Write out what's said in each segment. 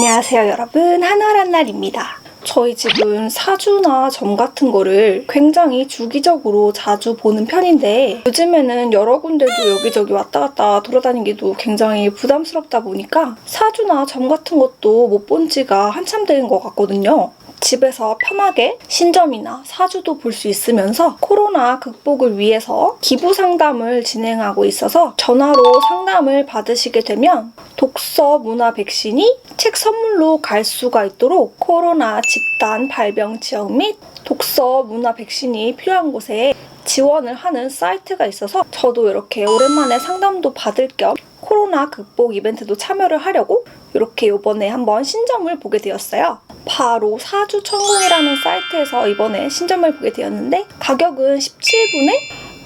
안녕하세요 여러분 한월한 날입니다. 저희 집은 사주나 점 같은 거를 굉장히 주기적으로 자주 보는 편인데 요즘에는 여러 군데도 여기저기 왔다 갔다 돌아다니기도 굉장히 부담스럽다 보니까 사주나 점 같은 것도 못 본 지가 한참 된 것 같거든요. 집에서 편하게 신점이나 사주도 볼 수 있으면서 코로나 극복을 위해서 기부 상담을 진행하고 있어서 전화로 상담을 받으시게 되면 독서 문화 백신이 책 선물로 갈 수가 있도록 코로나 집단 발병 지역 및 독서 문화 백신이 필요한 곳에 지원을 하는 사이트가 있어서 저도 이렇게 오랜만에 상담도 받을 겸 코로나 극복 이벤트도 참여를 하려고 이렇게 이번에 한번 신점을 보게 되었어요. 바로 사주천궁이라는 사이트에서 이번에 신점을 보게 되었는데 가격은 17분에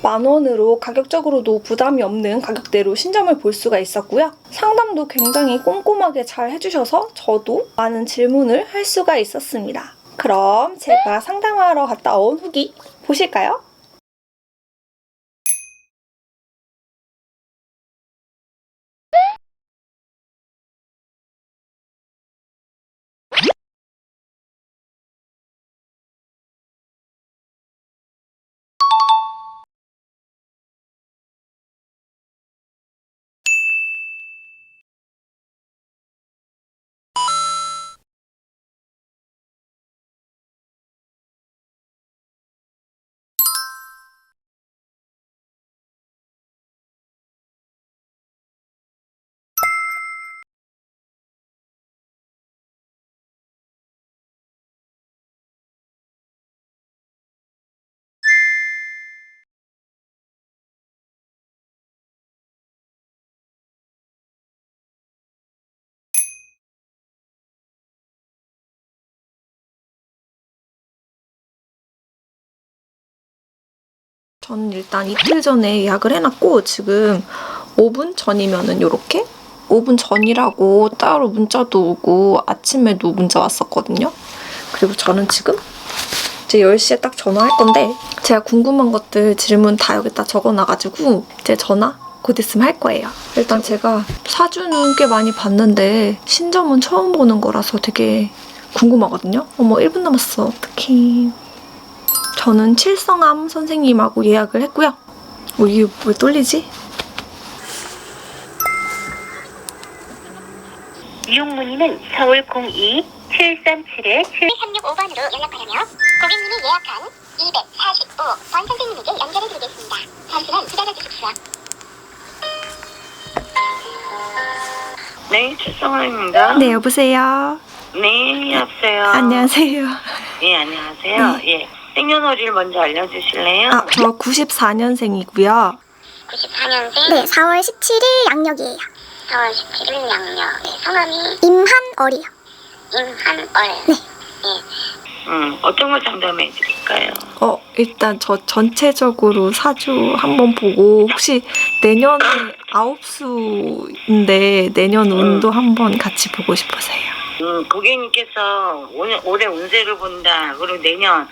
만 원으로 가격적으로도 부담이 없는 가격대로 신점을 볼 수가 있었고요. 상담도 굉장히 꼼꼼하게 잘 해주셔서 저도 많은 질문을 할 수가 있었습니다. 그럼 제가 상담하러 갔다 온 후기 보실까요? 저는 일단 이틀 전에 예약을 해놨고 지금 5분 전이면은 이렇게 5분 전이라고 따로 문자도 오고 아침에도 문자 왔었거든요. 그리고 저는 지금 이제 10시에 딱 전화할 건데 제가 궁금한 것들 질문 다 여기다 적어놔가지고 이제 전화 곧 있으면 할 거예요. 일단 제가 사주는 꽤 많이 봤는데 신점은 처음 보는 거라서 되게 궁금하거든요. 어머 1분 남았어. 어떡해. 저는 칠성암 선생님하고 예약을 했고요. 어, 이게 왜 떨리지? 이용 문의는 서울 02 737에 7 365번으로 연락하려면 고객님이 예약한 245번 선생님에게 연결해 드리겠습니다. 잠시만 기다려 주십시오. 네, 출성화입니다. 네, 여보세요. 네, 여보세요. 안녕하세요. 예, 안녕하세요. 예. 생년월일 먼저 알려주실래요? 아, 저 94년생이고요. 94년생 네, 4월 17일 양력이에요. 4월 17일 양력. 네, 성함이 임한얼이요. 임한얼. 네. 음, 어떤 걸 상담해 드릴까요? 어, 일단 저 전체적으로 사주 한번 보고 혹시 내년에 아홉 수인데 내년 운도 한번 같이 보고 싶으세요. 음, 고객님께서 오늘, 올해 운세를 본다. 그리고 내년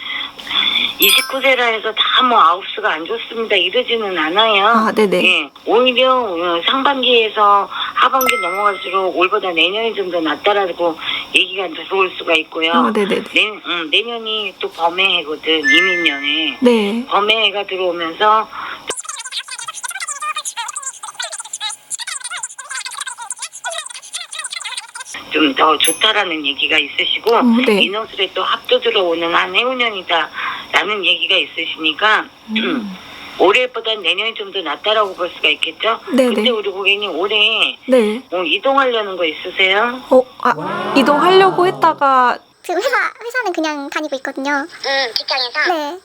29세라 해서 다 뭐 아웃수가 안 좋습니다. 이러지는 않아요. 아, 네네. 예, 오히려 어, 상반기에서 하반기 넘어갈수록 올보다 내년이 좀 더 낫다라고 얘기가 들어올 수가 있고요. 아, 네네네. 내, 음, 내년이 또 범해해거든 이민년에 네. 범해해가 들어오면서 좀 더 좋다라는 얘기가 있으시고 어, 네. 인호술에 또 합도 들어오는 한 해운년이다라는 얘기가 있으시니까 음. 올해보다 내년이 좀 더 낫다라고 볼 수가 있겠죠. 네네. 근데 우리 고객님 올해 네. 뭐 이동하려는 거 있으세요? 어, 아, 이동하려고 했다가 그 회사 회사는 그냥 다니고 있거든요. 응, 직장에서. 네. 응,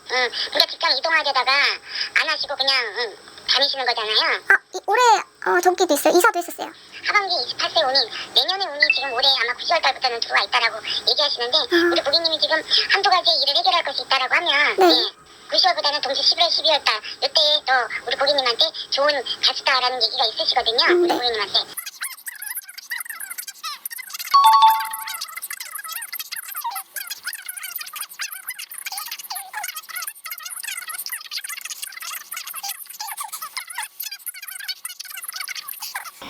그러니까 직장 이동하려다가 안 하시고 그냥 응, 다니시는 거잖아요. 아, 이, 올해 어, 저기도 있어요. 이사도 했었어요. 하반기 28세 운이 내년에 운이 지금 올해 아마 9월 달부터는 들어와 있다라고 얘기하시는데 우리 고객님이 지금 한두 가지 일을 해결할 것이 있다라고 하면 네. 9월보다는 동시 11월, 12월 달 이때에 또 우리 고객님한테 좋은 가수다라는 얘기가 있으시거든요. 우리 고객님한테.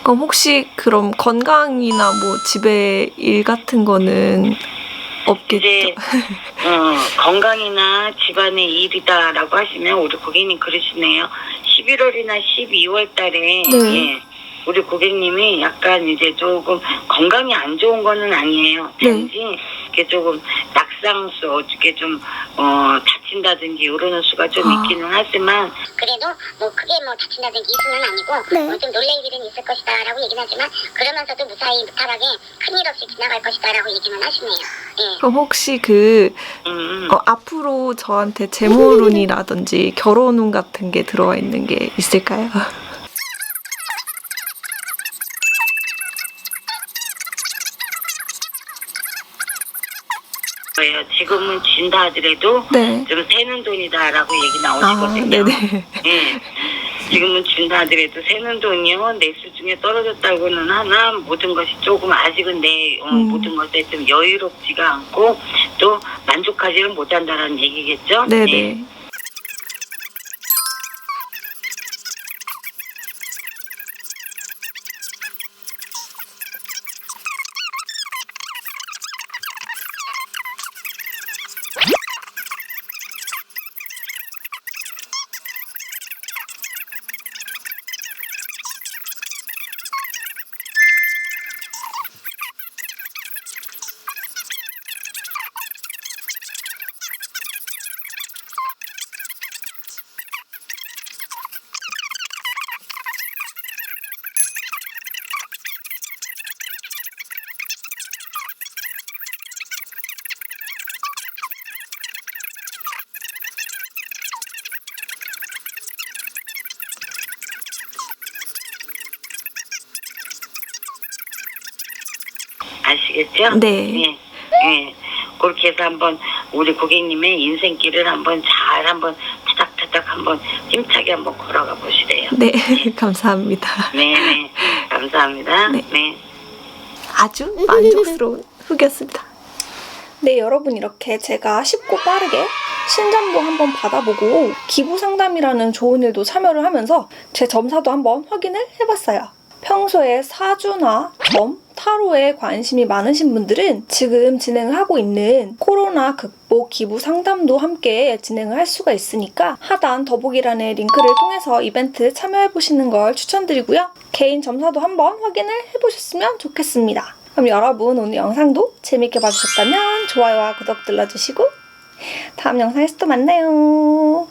그럼 혹시 그럼 건강이나 뭐 집에 일 같은 거는 없겠죠? 이제 어, 건강이나 집안의 일이다라고 하시면 우리 고객님 그러시네요. 11월이나 12월 달에 네. 예, 우리 고객님이 약간 이제 조금 건강이 안 좋은 거는 아니에요. 네. 단지 이게 조금 낙상수 어떻게 좀 어, 다친다든지 이러는 수가 좀 아. 있기는 하지만 그래도 뭐 크게 뭐 다친다든지 이수는 아니고 네. 어, 좀 놀랄 일은 있을 것이다라고 얘기는 하지만 그러면서도 무사히 무탈하게 큰일 없이 지나갈 것이다라고 얘기는 하시네요. 예. 그럼 혹시 그 음, 어, 앞으로 저한테 재물운이라든지 결혼운 같은 게 들어와 있는 게 있을까요? 거예요. 지금은 진다 하더라도 네. 좀 새는 돈이다라고 얘기 아, 나오시거든요. 네네. 예. 지금은 준다 하더라도 새는 돈이요. 내수 중에 떨어졌다고는 하나 모든 것이 조금 아직은 내 어, 음. 모든 것에 좀 여유롭지가 않고 또 만족하지는 못한다라는 얘기겠죠. 네네. 예. 아시겠죠? 네. 예. 예. 그렇게 해서 한번 우리 고객님의 인생길을 한번 잘 한번 타닥타닥 한번 힘차게 한번 걸어가 보시래요. 네, 감사합니다. 네, 네. 감사합니다. 네. 네. 아주 만족스러운 후기였습니다. 네, 여러분 이렇게 제가 쉽고 빠르게 신잠도 한번 받아보고 기부 상담이라는 좋은 일도 참여를 하면서 제 점사도 한번 확인을 해봤어요. 평소에 사주나 점, 타로에 관심이 많으신 분들은 지금 진행을 하고 있는 코로나 극복 기부 상담도 함께 진행을 할 수가 있으니까 하단 더보기란의 링크를 통해서 이벤트 참여해보시는 걸 추천드리고요. 개인 점사도 한번 확인을 해보셨으면 좋겠습니다. 그럼 여러분 오늘 영상도 재밌게 봐주셨다면 좋아요와 구독 눌러주시고 다음 영상에서 또 만나요.